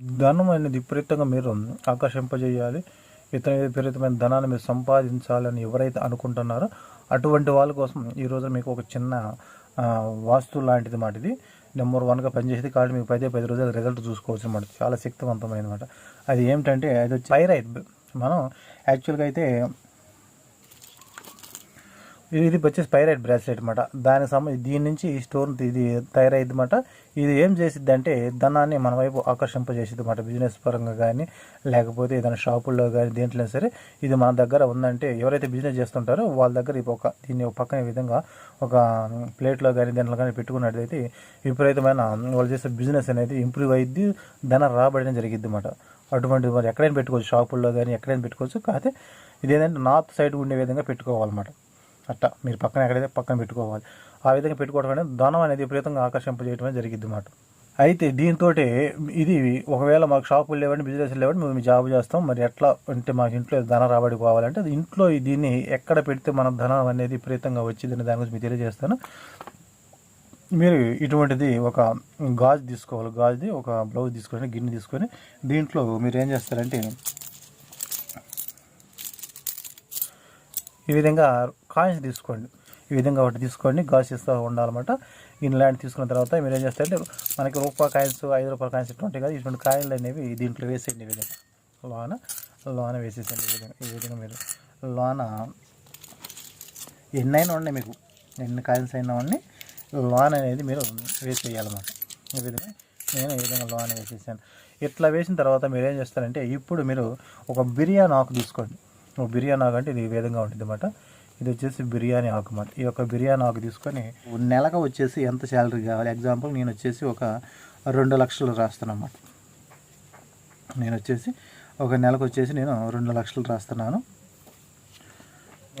ధనం అనేది విపరీతంగా మీరు ఆకర్షింపజేయాలి. ఇతర విపరీతమైన ధనాన్ని మీరు సంపాదించాలని ఎవరైతే అనుకుంటున్నారో అటువంటి వాళ్ళ కోసం ఈరోజు మీకు ఒక చిన్న వాస్తు లాంటిది మాట ఇది. నెంబర్ వన్గా పనిచేసేది కాబట్టి మీకు పదే పది రోజులు రిజల్ట్ చూసుకోవచ్చు అనమాట చాలా శక్తివంతమైన అనమాట అది ఏమిటంటే అది వచ్చి పైరైట్ మనం యాక్చువల్గా అయితే ఇది ఇది వచ్చేసి పైరైట్ బ్రాస్లెట్ అనమాట దానికి సంబంధించి దీని నుంచి ఈ స్టోన్ ఇది తయారైంది అనమాట ఇది ఏం చేసిద్ది అంటే ధనాన్ని మన వైపు ఆకర్షింపజేసిద్ది అనమాట బిజినెస్ పరంగా కానీ లేకపోతే ఏదైనా షాపుల్లో కానీ దేంట్లో సరే ఇది మన దగ్గర ఉందంటే ఎవరైతే బిజినెస్ చేస్తుంటారో వాళ్ళ దగ్గర ఇది ఒక దీన్ని ఒక పక్కన విధంగా ఒక ప్లేట్లో కానీ దాంట్లో కానీ పెట్టుకున్నట్లయితే విపరీతమైన వాళ్ళు చేసే బిజినెస్ అనేది ఇంప్రూవ్ అయ్యిద్ది ధన రాబడిన జరిగిద్ది అనమాట అటువంటి మరి ఎక్కడైనా పెట్టుకోవచ్చు షాపుల్లో కానీ ఎక్కడైనా పెట్టుకోవచ్చు. కాకపోతే ఇదేంటంటే నార్త్ సైడ్ ఉండే విధంగా పెట్టుకోవాలన్నమాట. అట్టా. మీరు పక్కన ఎక్కడైతే పక్కన పెట్టుకోవాలి. ఆ విధంగా పెట్టుకోవడం అనేది ధనం అనేది విపరీతంగా ఆకర్షింపజేయడం జరిగింది అన్నమాట అయితే దీంతో ఇది ఒకవేళ మాకు షాపులు లేవండి బిజినెస్ లేవండి మేము జాబ్ చేస్తాం. మరి ఎట్లా అంటే మాకు ఇంట్లో ధన రాబడి కావాలంటే ఇంట్లో దీన్ని ఎక్కడ పెడితే మన ధనం అనేది విపరీతంగా వచ్చిందని దాని గురించి మీకు తెలియజేస్తాను. మీరు ఇటువంటిది ఒక గాజు తీసుకోవాలి. గాజుది ఒక బ్లౌజ్ తీసుకొని గిన్నె తీసుకొని దీంట్లో మీరు ఏం చేస్తారంటే ఈ విధంగా కాయిన్స్ తీసుకోండి. ఈ విధంగా ఒకటి తీసుకోండి. గాజు ఇస్తూ ఉండాలన్నమాట. ఇన్లాండ్ తీసుకున్న తర్వాత మీరు ఏం చేస్తారంటే మనకి రూపాయి కాయిన్స్ ఐదు రూపాయల కాయిన్స్ ఇటువంటి కాదు. కదా ఇటువంటి కాయిన్లు అనేవి దీంట్లో వేసేయండి ఈ విధంగా. లోన లోన వేసేసేయండి ఈ విధంగా. ఈ విధంగా మీరు లోన ఎన్నైనా ఉన్నాయి మీకు. ఎన్ని కాయిన్స్ అయినా ఉన్నాయి. లోన్ అనేది మీరు వేసేయాలన్నమాట. ఈ విధంగా నేను ఈ విధంగా లోన్ వేసేసాను. ఇట్లా వేసిన తర్వాత మీరు ఏం చేస్తారంటే ఇప్పుడు మీరు ఒక బిర్యానీ ఆకు తీసుకోండి. ఒక బిర్యానీ ఆకు అంటే ఇది ఈ విధంగా ఉంటుంది అన్నమాట ఇది వచ్చేసి బిర్యానీ ఆకు అన్నమాట ఈ యొక్క బిర్యానీ ఆకు తీసుకొని నెలకు వచ్చేసి ఎంత శాలరీ కావాలి? ఎగ్జాంపుల్ నేను వచ్చేసి ఒక రెండు లక్షలు రాస్తాను అన్నమాట నేను వచ్చేసి ఒక నెలకు వచ్చేసి నేను రెండు లక్షలు రాస్తున్నాను.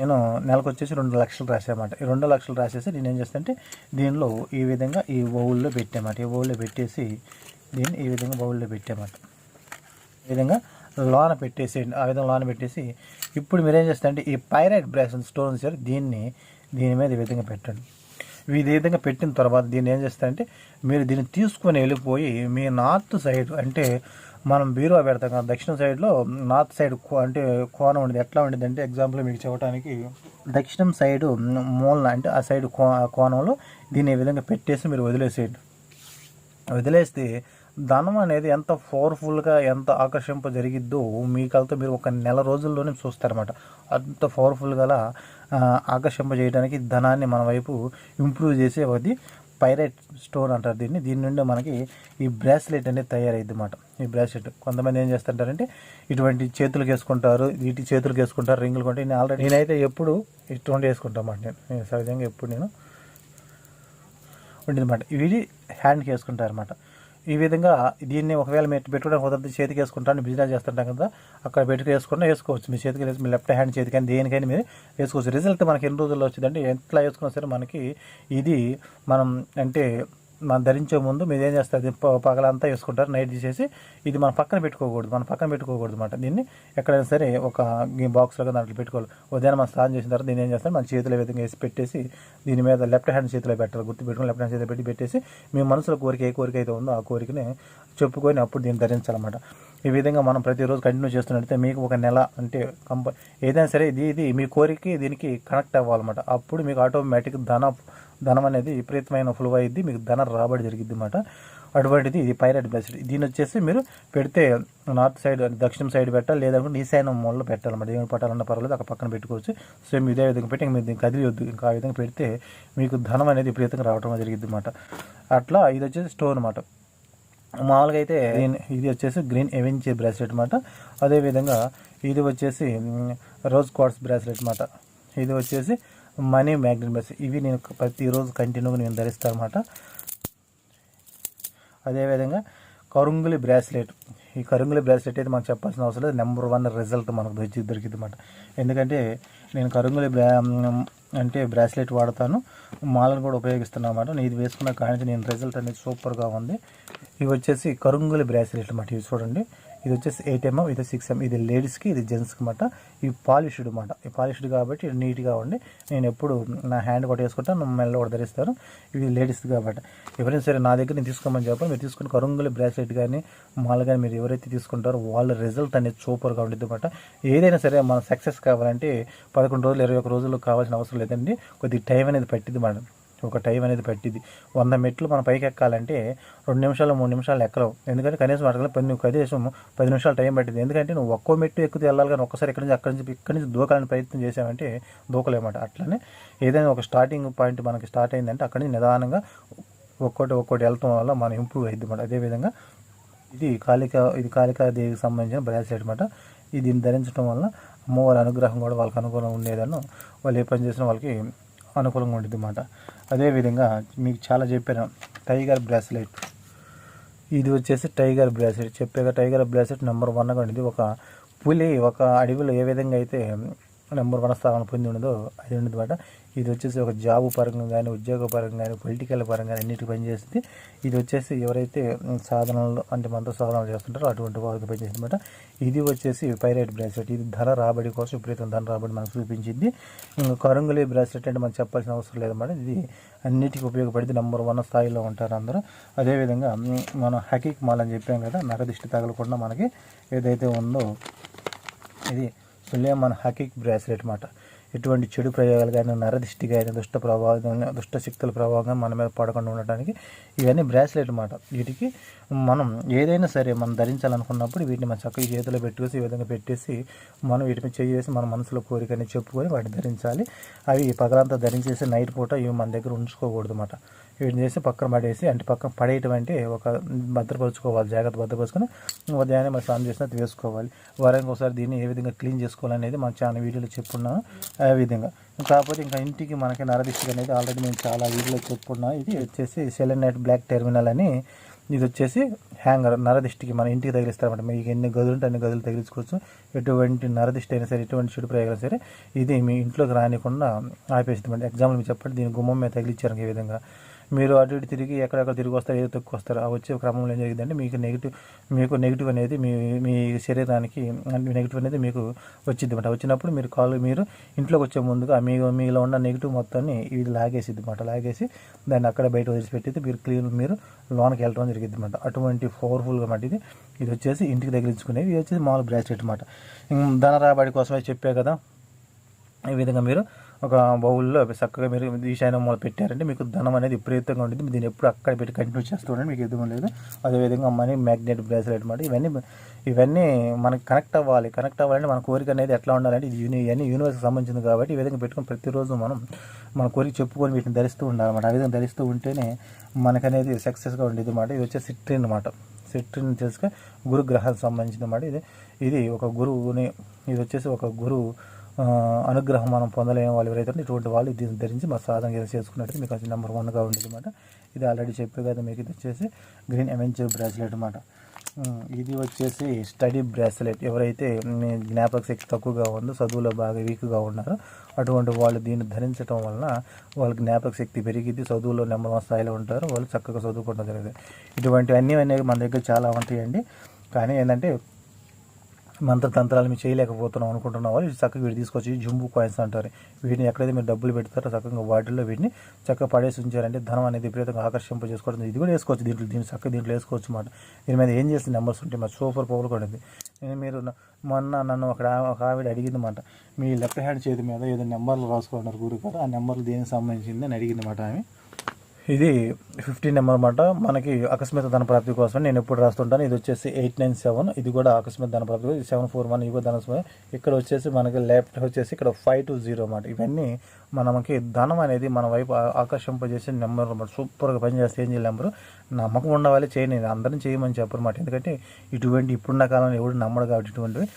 నేను నెలకు వచ్చేసి రెండు లక్షలు రాసామాట ఈ రెండు లక్షలు రాసేసి నేను ఏం చేస్తానంటే దీనిలో ఈ విధంగా ఈ బౌల్లో పెట్టామాట ఈ బౌల్లో పెట్టేసి దీన్ని ఈ విధంగా బౌల్లో పెట్టామాట ఈ విధంగా లోన పెట్టేసేయండి ఆ విధంగా లోన పెట్టేసి ఇప్పుడు మీరు ఏం చేస్తారంటే ఈ పైరైట్ బ్రాస్ స్టోన్స్ దీన్ని దీని మీద ఈ విధంగా పెట్టండి. ఇది విధంగా పెట్టిన తర్వాత దీన్ని ఏం చేస్తారంటే మీరు దీన్ని తీసుకొని వెళ్ళిపోయి మీ నార్త్ సైడ్ అంటే మనం బీరువా పెడతాం కదా దక్షిణ సైడ్లో నార్త్ సైడ్ కో- అంటే కోణం ఉండేది. ఎట్లా ఉండేది అంటే ఎగ్జాంపుల్ మీకు చెప్పడానికి దక్షిణం సైడ్ మూలన అంటే ఆ సైడ్ కో కోణంలో దీన్ని ఈ విధంగా పెట్టేసి మీరు వదిలేసేయండి. వదిలేస్తే ధనం అనేది ఎంత పవర్ఫుల్గా ఎంత ఆకర్షింప జరిగిద్దో మీకల్తో మీరు ఒక నెల రోజుల్లోనే చూస్తారన్నమాట. అంత పవర్ఫుల్గా ఆకర్షింప చేయడానికి ధనాన్ని మన వైపు ఇంప్రూవ్ చేసే ఒకటి పైరైట్ స్టోన్ అంటారు దీన్ని. దీని నుండి మనకి ఈ బ్రాస్లెట్ అనేది తయారైద్ది అన్నమాట ఈ బ్రాస్లెట్ కొంతమంది ఏం చేస్తుంటారంటే ఇటువంటి చేతులకు వేసుకుంటారు వీటి చేతులకు వేసుకుంటారు రింగులు కొంటే నేను ఆల్రెడీ నేనైతే ఎప్పుడు ఇటువంటి వేసుకుంటాను అన్నమాట నేను. నేను సహజంగా ఎప్పుడు నేను ఉండేది అనమాట ఇవి హ్యాండ్కి వేసుకుంటారు అనమాట ఈ విధంగా దీన్ని ఒకవేళ మీరు పెట్టుకోవడానికి కుదరదు చేతికి వేసుకుంటాను బిజినెస్ చేస్తుంటాం కదా అక్కడ పెట్టుకు వేసుకుంటే వేసుకోవచ్చు. మీ చేతికి వేసి మీ లెఫ్ట్ హ్యాండ్ చేతికి కానీ దేనికైనా మీరు వేసుకోవచ్చు. రిజల్ట్ మనకి ఎన్ని రోజుల్లో వచ్చిందంటే ఎట్లా వేసుకున్నా సరే మనకి ఇది మనం అంటే మనం ధరించే ముందు మీరు ఏం చేస్తారు? పగలంతా వేసుకుంటారు నైట్ తీసేసి ఇది మనం పక్కన పెట్టుకోకూడదు మనం పక్కన పెట్టుకోకూడదు అనమాట దీన్ని ఎక్కడైనా సరే ఒక బాక్స్లో దాంట్లో పెట్టుకోవాలి. ఉదయం మనం స్నానం చేసిన తర్వాత దీన్ని ఏం చేస్తారు? మన చేతిలో విధంగా వేసి పెట్టేసి దీని మీద లెఫ్ట్ హ్యాండ్ చేతిలో పెట్టాలి. గుర్తు పెట్టుకుని లెఫ్ట్ హ్యాండ్ చేతిలో పెట్టి పెట్టేసి మీ మనసులో కోరిక ఏ కోరిక అయితే ఉందో ఆ కోరికని చెప్పుకొని అప్పుడు దీన్ని ధరించాలన్నమాట. ఈ విధంగా మనం ప్రతిరోజు కంటిన్యూ చేస్తున్నట్టయితే మీకు ఒక నెల అంటే కంప ఏదైనా సరే ఇది ఇది మీ కోరిక దీనికి కనెక్ట్ అవ్వాలన్నమాట. అప్పుడు మీకు ఆటోమేటిక్ ధన ధనం అనేది విపరీతమైన ఫ్లో అయింది మీకు ధన రాబడి జరిగిద్ది అనమాట అటువంటిది ఇది పైరైట్ బ్లెస్డ్ దీని వచ్చేసి మీరు పెడితే నార్త్ సైడ్ దక్షిణం సైడ్ పెట్టాలి లేదంటే ఈశాన్యం మూలలో పెట్టాలన్నమాట. ఏమి పట్టాలన్న పర్వాలేదు అక్కడ పక్కన పెట్టుకోవచ్చు. సేమ్ ఇదే విధంగా పెట్టి మీరు దీన్ని కదిలియొద్దు. ఇంకా ఆ విధంగా పెడితే మీకు ధనం అనేది విపరీతంగా రావడం జరిగిద్ది అనమాట అట్లా ఇది వచ్చేసి స్టోన్ అనమాట మామూలుగా అయితే ఇది వచ్చేసి గ్రీన్ ఎవెంచే బ్రాస్లెట్ అనమాట అదేవిధంగా ఇది వచ్చేసి రోజ్ క్వార్ట్స్ బ్రాస్లెట్ అనమాట ఇది వచ్చేసి మనీ మ్యాగ్నెట్ బ్రాస్లెట్ ఇవి నేను ప్రతిరోజు కంటిన్యూగా నేను ధరిస్తాను అనమాట అదేవిధంగా కరుంగులి బ్రాస్లెట్. ఈ కరుంగులి బ్రాస్లెట్ అయితే మనకు చెప్పాల్సిన అవసరం లేదు. నెంబర్ వన్ రిజల్ట్ మనకు దొరికి దొరికింది అనమాట ఎందుకంటే నేను కరుంగులి బ్రా అంటే బ్రాస్లెట్ వాడతాను. మాలను కూడా ఉపయోగిస్తున్నాను అనమాట ఇది వేసుకున్న కానీ నేను రిజల్ట్ అనేది సూపర్గా ఉంది. ఇవి వచ్చేసి కరుంగులి బ్రాస్లెట్ అనమాట ఇవి చూడండి. ఇది వచ్చేసి ఎయిట్ ఎంఎం ఇది సిక్స్ ఎంఎం ఇది లేడీస్కి ఇది జెంట్స్కి అనమాట ఈ పాలిష్డ్ అనమాట ఈ పాలిష్డ్ కాబట్టి నీట్గా ఉండి నేను ఎప్పుడు నా హ్యాండ్ కూడా వేసుకుంటాను మెల్ల కూడా ధరిస్తాను ఇది లేడీస్ కాబట్టి. ఎవరైనా సరే నా దగ్గర నేను తీసుకోమని చెప్పాను మీరు తీసుకుని కరుంగుల బ్రాస్లెట్ కానీ మాల్ కానీ మీరు ఎవరైతే తీసుకుంటారో వాళ్ళ రిజల్ట్ అనేది సూపర్గా ఉంటుంది అనమాట ఏదైనా సరే మన సక్సెస్ కావాలంటే పదకొండు రోజులు ఇరవై ఒక రోజులు కావాల్సిన అవసరం లేదండి. కొద్దిగా టైం అనేది పట్టింది మనం ఒక టైం అనేది పట్టింది వంద మెట్లు మనం పైకి ఎక్కాలంటే రెండు నిమిషాలు మూడు నిమిషాలు ఎక్కలేవు ఎందుకంటే కనీసం అడగలేదు పది నువ్వు కనీసం పది నిమిషాలు టైం పట్టింది ఎందుకంటే నువ్వు ఒక్కో మెట్టు ఎక్కుతూ వెళ్ళాలి కానీ ఒక్కసారి ఎక్కడి నుంచి అక్కడి నుంచి ఇక్కడి నుంచి దూకాలని ప్రయత్నం చేసామంటే దూకలేమాట అట్లనే ఏదైనా ఒక స్టార్టింగ్ పాయింట్ మనకి స్టార్ట్ అయిందంటే అక్కడి నుంచి నిదానంగా ఒక్కోటి ఒక్కోటి వెళ్తాం వల్ల మనం ఇంప్రూవ్ అయింది అనమాట అదేవిధంగా ఇది కాళిక ఇది కాళికాదేవికి సంబంధించిన బ్రాస్లెట్ అనమాట ఇది దీన్ని ధరించడం వల్ల అమ్మవారి అనుగ్రహం కూడా వాళ్ళకి అనుకూలంగా ఉండేదను వాళ్ళు ఏ పని చేసినా వాళ్ళకి అనుకూలంగా ఉంటుంది అన్నమాట అదేవిధంగా మీకు చాలా చెప్పాను టైగర్ బ్రాస్లెట్. ఇది వచ్చేసి టైగర్ బ్రాస్లెట్. చెప్పాక టైగర్ బ్రాస్లెట్ నెంబర్ వన్గా ఉండేది. ఒక పులి ఒక అడవిలో ఏ విధంగా అయితే నెంబర్ వన్ స్థానం పొంది ఉండదో అది ఉండదు అనమాట ఇది వచ్చేసి ఒక జాబ్ పరంగా కానీ ఉద్యోగ పరంగా కానీ పొలిటికల్ పరంగా కానీ అన్నిటికీ పనిచేస్తుంది. ఇది వచ్చేసి ఎవరైతే సాధనలు అంటే మంత్ర సాధనలు చేస్తుంటారో అటువంటి వాళ్ళకి పనిచేస్తుంది అనమాట ఇది వచ్చేసి పైరైట్ బ్రాస్లెట్. ఇది ధన రాబడి కోసం విపరీతం ధన రాబడి మనకు చూపించింది. ఇంకా బ్రాస్లెట్ అంటే మనం చెప్పాల్సిన అవసరం లేదన్నమాట. ఇది అన్నిటికీ ఉపయోగపడింది నెంబర్ వన్ స్థాయిలో ఉంటారు అందరూ. అదేవిధంగా మనం హకీక్ మాల్ అని చెప్పాం కదా నరదిష్టి తగలకుండా మనకి ఏదైతే ఉందో ఇది సులేమాన్ హకీక్ బ్రాస్లెట్ అనమాట ఎటువంటి చెడు ప్రయోగాలు కానీ నరదిష్టి కానీ దుష్ట ప్రభావం దుష్ట శక్తుల ప్రభావం మన మీద పడకుండా ఉండటానికి ఇవన్నీ బ్రాస్లెట్ మాట. వీటికి మనం ఏదైనా సరే మనం ధరించాలనుకున్నప్పుడు వీటిని మన చక్కగా చేతిలో పెట్టేసి ఈ విధంగా పెట్టేసి మనం వీటిని చేసి మన మనసులో కోరికని చెప్పుకొని వాటిని ధరించాలి. అవి పగలంతా ధరించేసి నైట్ పూట ఇవి మన దగ్గర ఉంచుకోకూడదు అన్నమాట వీటిని చేసి పక్కన పడేసి అంటే పక్కన పడేయటం ఒక భద్రపరుచుకోవాలి జాగ్రత్త భద్రపరుచుకొని ఉదయాన్నే మనం స్నానం చేసినట్టు వేసుకోవాలి వారానికి ఒకసారి దీన్ని ఏ విధంగా క్లీన్ చేసుకోవాలనేది మనం చాలా వీడియోలో చెప్పున్నాను ఆ విధంగా. కాకపోతే ఇంకా ఇంటికి మనకి నరదిష్టి అనేది ఆల్రెడీ మేము చాలా వీడియోలో చెప్పుకున్నాం ఇది వచ్చేసి సెలెనైట్ బ్లాక్ టెర్మినల్ అని ఇది వచ్చేసి హ్యాంగర్ నరదిష్టికి మన ఇంటికి తగిలిస్తారన్నమాట. మీకు ఎన్ని గదులు ఉంటే అన్ని గదులు తగిలించుకోవచ్చు. ఎటువంటి నరదిష్టి అయినా సరే ఎటువంటి చెడు ప్రయోగం సరే ఇది మీ ఇంట్లోకి రానికుండా ఆపేస్తుంది ఎగ్జాంపుల్ మీరు చెప్పండి దీని గుమ్మం మీద తగిలించారు ఈ విధంగా. మీరు అటు ఇటు తిరిగి ఎక్కడెక్కడ తిరిగి వస్తారు ఏదో తక్కువ వస్తారు ఆ వచ్చే క్రమంలో ఏం జరిగిందంటే మీకు నెగిటివ్ మీకు నెగిటివ్ అనేది మీ మీ శరీరానికి నెగిటివ్ అనేది మీకు వచ్చింది అనమాట వచ్చినప్పుడు మీరు కాలు మీరు ఇంట్లోకి వచ్చే ముందుగా మీ మీలో ఉన్న నెగిటివ్ మొత్తాన్ని ఇది లాగేసిద్ది అనమాట లాగేసి దాన్ని అక్కడ బయట వదిలిపెట్టి మీరు క్లీన్ మీరు లోనకి వెళ్ళడం జరిగింది అనమాట అటువంటి పవర్ఫుల్గా మాట ఇది. ఇది వచ్చేసి ఇంటికి తగిలించుకునేవి ఇది వచ్చేసి మామూలు బ్రాస్లెట్ అనమాట ధన రాబడి కోసమే చెప్పే కదా. ఈ విధంగా మీరు ఒక బౌల్లో చక్కగా మీరు ఈశాన్యం మూల పెట్టారంటే మీకు ధనం అనేది విపరీతంగా ఉంటుంది. దీన్ని ఎప్పుడు అక్కడ పెట్టి కంటిన్యూ చేస్తూ ఉండండి మీకు ఎదుగు లేదు. అదేవిధంగా మనీ మ్యాగ్నెట్ బ్రాస్లెట్ అనమాట ఇవన్నీ ఇవన్నీ మనకి కనెక్ట్ అవ్వాలి. కనెక్ట్ అవ్వాలంటే మన కోరిక అనేది ఎట్లా ఉండాలంటే ఇది యూని ఇవన్నీ యూనివర్స్కి సంబంధించింది కాబట్టి ఈ విధంగా పెట్టుకుని ప్రతిరోజు మనం మన కోరిక చెప్పుకొని వీటిని ధరిస్తూ ఉండాలన్నమాట. ఆ విధంగా ధరిస్తూ ఉంటేనే మనకనేది సక్సెస్గా ఉండేది అనమాట ఇది వచ్చే సిట్రిన్ అనమాట సిట్రిన్ తెలుసుగా గురు గ్రహానికి సంబంధించిన అనమాట ఇది ఇది ఒక గురువుని ఇది వచ్చేసి ఒక గురువు అనుగ్రహం మనం పొందలేము వాళ్ళు ఎవరైతే ఇటువంటి వాళ్ళు దీన్ని ధరించి మా సాధన చేసుకున్నట్టు మీకు అది నెంబర్ వన్గా ఉండేది అనమాట ఇది ఆల్రెడీ చెప్పే కదా మీకు ఇది వచ్చేసి గ్రీన్ అవెంచర్ బ్రాస్లెట్ అనమాట ఇది వచ్చేసి స్టడీ బ్రాస్లెట్ ఎవరైతే మీ జ్ఞాపక శక్తి తక్కువగా ఉందో చదువులో బాగా వీక్గా ఉన్నారో అటువంటి వాళ్ళు దీన్ని ధరించడం వలన వాళ్ళ జ్ఞాపక శక్తి పెరిగిద్ది చదువులో నెంబర్ వన్ స్థాయిలో ఉంటారు వాళ్ళు చక్కగా చదువుకోవడం జరుగుతుంది ఇటువంటివన్నీ అనేవి మన దగ్గర చాలా ఉంటాయండి. కానీ ఏంటంటే మంత్రతంత్రాలు మీరు చేయలేకపోతున్నాం అనుకుంటున్న వాళ్ళు. చక్కగా వీటి తీసుకొచ్చి జుంబు కాయిన్స్ అంటారు. వీటిని ఎక్కడైతే మీరు డబ్బులు పెడతారో చక్కగా వాటిల్లో వీటిని చక్కగా పడేసి ఉంచారంటే ధనం అనేది విపరీతంగా ఆకర్షింప చేసుకోవడం ఇది కూడా వేసుకోవచ్చు దీంట్లో దీన్ని చక్కగా దీంట్లో వేసుకోవచ్చు అన్నమాట. దీని మీద ఏం చేస్తే నెంబర్స్ ఉంటాయి? మా సూపర్ పవర్ కూడా ఉంది. నేను మీరు మొన్న నన్ను ఒక ఒక ఆవిడ అడిగింది అనమాట మీ లెఫ్ట్ హ్యాండ్ చేతి మీద ఏదో నెంబర్లు రాసుకున్నారు గురువు గారు ఆ నెంబర్లు దేనికి సంబంధించింది అని అడిగింది అనమాట ఆమె. ఇది ఫిఫ్టీన్ నెంబర్ అనమాట మనకి అకస్మాత్ ధన ప్రాప్తి కోసం నేను ఎప్పుడు రాస్తుంటాను. ఇది వచ్చేసి ఎయిట్ నైన్ సెవెన్ ఇది కూడా అకస్మాత్ ధనప్రాప్తి సెవెన్ ఫోర్ వన్ ఇవి ధన ఇక్కడ వచ్చేసి మనకి లెఫ్ట్ వచ్చేసి ఇక్కడ ఫైవ్ టు జీరో అన్నమాట. ఇవన్నీ మనకి ధనం అనేది మన వైపు ఆకర్షింపజేసే నెంబర్ అనమాట సూపర్గా పనిచేస్తే ఏం చేయాలి నెంబరు. నమ్మకం ఉండవాలి చేయని అందరిని చేయమని చెప్పరన్నమాట. ఎందుకంటే ఇటువంటి ఇప్పుడున్న కాలంలో ఎవడు నమ్మడు కాబట్టి ఇటువంటివి.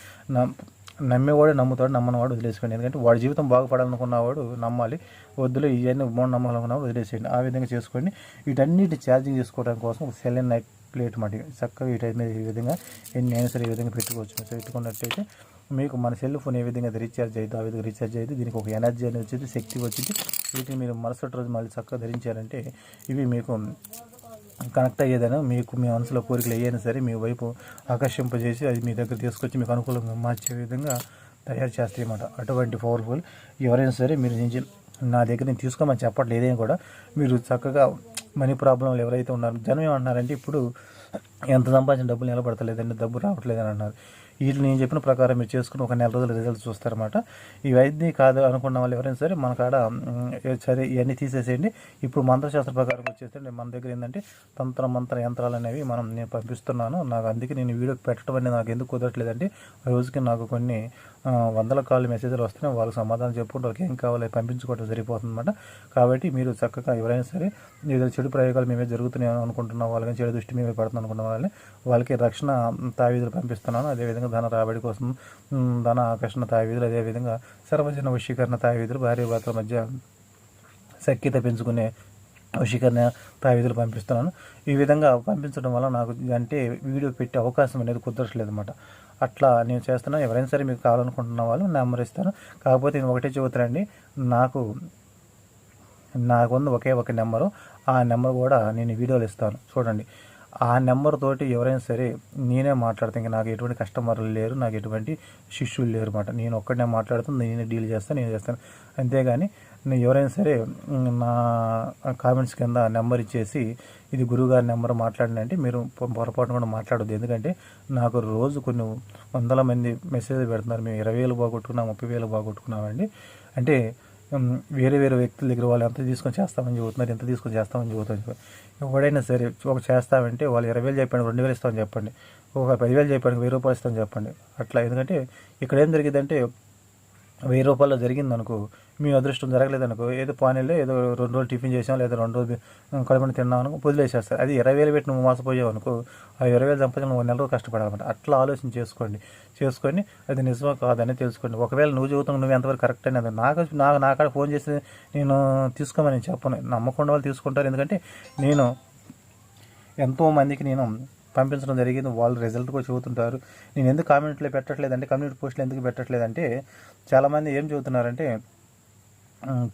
నమ్మేవాడు నమ్ముతాడు నమ్మనివాడు వదిలేసుకోండి. ఎందుకంటే వాడి జీవితం బాగుపడాలనుకున్నవాడు నమ్మాలి. వద్దులు ఇవన్నీ మూడు నమ్మాలనుకున్నవాడు వదిలేసేయండి. ఆ విధంగా చేసుకోండి. వీటన్నిటి ఛార్జింగ్ చేసుకోవడం కోసం ఒక సెల్ నైట్ ప్లేట్ మాట చక్కగా వీటి మీద ఈ విధంగా ఎన్ని అయినా సరే ఈ విధంగా పెట్టుకోవచ్చు. పెట్టుకున్నట్టయితే మీకు మన సెల్ ఫోన్ ఏ విధంగా రీఛార్జ్ అయితే ఆ విధంగా రీఛార్జ్ అయితే దీనికి ఒక ఎనర్జీ అనేది వచ్చింది శక్తి వచ్చింది. వీటిని మీరు మరుసటి రోజు మళ్ళీ చక్కగా ధరించారంటే ఇవి మీకు కనెక్ట్ అయ్యేదైనా మీకు మీ మనసులో కోరికలు అయ్యైనా సరే మీ వైపు ఆకర్షింపజేసి అది మీ దగ్గర తీసుకొచ్చి మీకు అనుకూలంగా మార్చే విధంగా తయారు చేస్తాయన్నమాట. అటువంటి పవర్ఫుల్ ఎవరైనా సరే మీరు నుంచి నా దగ్గర నేను తీసుకోమని చెప్పట్లేదు ఏదైనా కూడా మీరు చక్కగా మనీ ప్రాబ్లంలు ఎవరైతే ఉన్నారో జనం ఏమంటున్నారంటే ఇప్పుడు ఎంత సంపాదించిన డబ్బులు నిలబడతలేదండి డబ్బు రావట్లేదని అన్నారు వీటిని నేను చెప్పిన ప్రకారం మీరు చేసుకుని ఒక నెల రోజుల రిజల్ట్స్ చూస్తారన్నమాట. ఇవన్నీ కాదు అనుకున్న వాళ్ళు ఎవరైనా సరే మన కాడ సరే ఇవన్నీ తీసేసేయండి. ఇప్పుడు మంత్రశాస్త్ర ప్రకారం వచ్చేసి మన దగ్గర ఏంటంటే తంత్ర మంత్ర యంత్రాలు అనేవి మనం నేను పంపిస్తున్నాను. నాకు అందుకే నేను వీడియో పెట్టడం అనేది నాకు ఎందుకు కుదరట్లేదంటే రోజుకి నాకు కొన్ని వందల కాళ్ళు మెసేజ్లు వస్తున్నాయి. వాళ్ళకి సమాధానం చెప్పుకుంటూ వాళ్ళకి ఏం కావాలో పంపించుకోవటం పంపించుకోవడం సరిపోతుంది అనమాట కాబట్టి మీరు చక్కగా ఎవరైనా సరే ఏదో చెడు ప్రయోగాలు మేమే జరుగుతున్నాయి అనుకుంటున్నాం వాళ్ళకి చెడు దృష్టి మేమే పడుతున్నాం అనుకున్న వాళ్ళని వాళ్ళకి రక్షణ తావీధులు పంపిస్తున్నాను. అదేవిధంగా ధన రాబడి కోసం ధన ఆకర్షణ తావీదులు అదేవిధంగా సర్వజన వశీకరణ తావీదులు భార్య భర్తల మధ్య సఖ్యత పెంచుకునే వశీకరణ తావీదులు పంపిస్తున్నాను. ఈ విధంగా పంపించడం వల్ల నాకు అంటే వీడియో పెట్టే అవకాశం అనేది కుదరట్లేదు అనమాట అట్లా నేను చేస్తున్నాను ఎవరైనా సరే మీకు కావాలనుకుంటున్న వాళ్ళు నెంబర్ ఇస్తాను. కాకపోతే నేను ఒకటే చెబుతానండి నాకు నాకు ఉంది ఒకే ఒక నెంబరు. ఆ నెంబర్ కూడా నేను వీడియోలు ఇస్తాను. చూడండి. ఆ నెంబర్ తోటి ఎవరైనా సరే నేనే మాట్లాడతాను ఇంకా నాకు ఎటువంటి కస్టమర్లు లేరు నాకు ఎటువంటి శిష్యులు లేరు అనమాట నేను ఒక్కడనే మాట్లాడుతాను నేనే డీల్ చేస్తాను నేను చేస్తాను. అంతేగాని నేను ఎవరైనా సరే నా కామెంట్స్ కింద నెంబర్ ఇచ్చేసి ఇది గురువుగారి నెంబర్ మాట్లాడినంటే మీరు పొ- కూడా మాట్లాడొద్దు. ఎందుకంటే నాకు రోజు కొన్ని వందల మంది మెసేజ్ పెడుతున్నారు. మేము ఇరవై వేలు బాగొట్టుకున్నాం ముప్పై వేలు బాగొట్టుకున్నామండి అంటే వేరే వేరే వ్యక్తుల దగ్గర వాళ్ళు ఎంత తీసుకొని చేస్తామని చెబుతున్నారు ఎంత తీసుకొని చేస్తామని చెబుతారు ఎవడైనా సరే ఒక చేస్తామంటే వాళ్ళు ఇరవై వేలు చెప్పండి రెండు వేలు ఇస్తామని చెప్పండి. ఒక పదివేలు చెప్పండి వెయ్యి రూపాయలు ఇస్తామని చెప్పండి. అట్లా. ఎందుకంటే ఇక్కడ ఏం జరిగిందంటే వెయ్యి రూపాయలు జరిగింది అనుకో మీ అదృష్టం జరగలేదు అనుకో ఏదో పానీలో ఏదో రెండు రోజులు టిఫిన్ చేసాం లేదా రెండు రోజులు కడుపుని తిన్నాం అనుకో వదిలేసేస్తారు అది ఇరవై వేలు పెట్టి నువ్వు మోసపోయావు అనుకో ఆ ఇరవై వేలు సంపాదించిన నువ్వు నెల రోజులు కష్టపడాలన్నమాట. అట్లా ఆలోచన చేసుకోండి. చేసుకొని అది నిజమో కాదని తెలుసుకోండి. ఒకవేళ నువ్వు చెబుతావు నువ్వు ఎంతవరకు కరెక్ట్ అనేది నాకు నాకు నాకాడ ఫోన్ చేసి నేను తీసుకోమని చెప్పను. నమ్మకుండా వాళ్ళు తీసుకుంటారు. ఎందుకంటే నేను ఎంతో మందికి నేను పంపించడం జరిగింది. వాళ్ళు రిజల్ట్ కూడా చెబుతుంటారు. నేను ఎందుకు కామెంట్లో పెట్టట్లేదంటే కమ్యూనిటీ పోస్టులు ఎందుకు పెట్టట్లేదంటే చాలామంది ఏం చెబుతున్నారంటే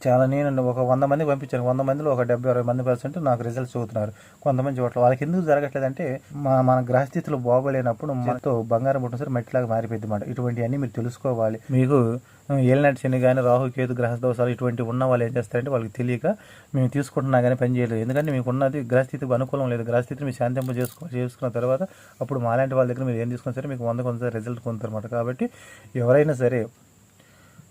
చాలా నేను ఒక వంద మంది పంపించాను వంద మందిలో ఒక డెబ్బై అరవై మంది పర్సెంట్ నాకు రిజల్ట్స్ చూస్తున్నారు కొంతమంది చోట్ల వాళ్ళకి ఎందుకు జరగట్లేదంటే మా మన గ్రహస్థితులు బాగోలేనప్పుడు మనతో బంగారం పుట్టిన సరే మట్టిలాగా మారిపోయింది మాట. ఇటువంటివన్నీ మీరు తెలుసుకోవాలి. మీకు ఉమ్, ఏలినాటి శని కానీ రాహు కేతు గ్రహ దోషాలు ఉన్న వాళ్ళు ఏం చేస్తారంటే వాళ్ళకి తెలియక మేము తీసుకుంటున్నా కానీ పని చేయలేదు. ఎందుకంటే మీకు ఉన్నది గ్రహస్థితికి అనుకూలం లేదు. గ్రహస్థితిని మీరు శాంతింప చేసుకో చేసుకున్న తర్వాత అప్పుడు మాలాంటి వాళ్ళ దగ్గర మీరు ఏం తీసుకున్నా సరే మీకు వంద కొంత రిజల్ట్ పొందుతారన్నమాట కాబట్టి ఎవరైనా సరే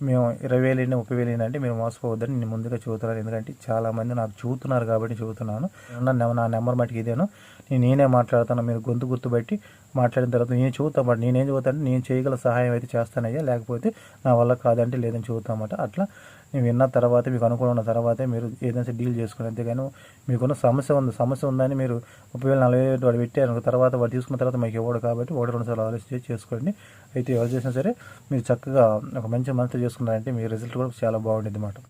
మేము ఇరవై వేలు అయినా ముప్పై వేలు అంటే మీరు మోసపోవద్దని నేను ముందుగా చెబుతున్నాను. ఎందుకంటే చాలామంది నాకు చూస్తున్నారు కాబట్టి చెబుతున్నాను. నా నెంబర్ మటుకు ఇదేను. నేను నేనే మాట్లాడుతాను. మీరు గొంతు గుర్తుపెట్టి మాట్లాడిన తర్వాత నేను చెబుతాను బట్ నేనేం చెబుతాను నేను చేయగల సహాయం అయితే చేస్తానయ్యా లేకపోతే నా వల్ల కాదంటే లేదని చెబుతామట అట్లా విన్న తర్వాత మీకు అనుకున్న తర్వాతే మీరు ఏదైనా డీల్ చేసుకుని అంతేగాని మీకున్న సమస్య ఉంది సమస్య ఉందని మీరు ముప్పై వేలు నలభై వేలు వాడు పెట్టారు తర్వాత వాడు తీసుకున్న తర్వాత మీకు ఇవ్వడు కాబట్టి ఒకటి రెండు సార్లు ఆలోచించి చేసుకోండి. అయితే ఎవరు చేసినా సరే మీరు చక్కగా ఒక మంచి మనసు చేసుకున్నారంటే మీ రిజల్ట్ కూడా చాలా బాగుండేది అన్నమాట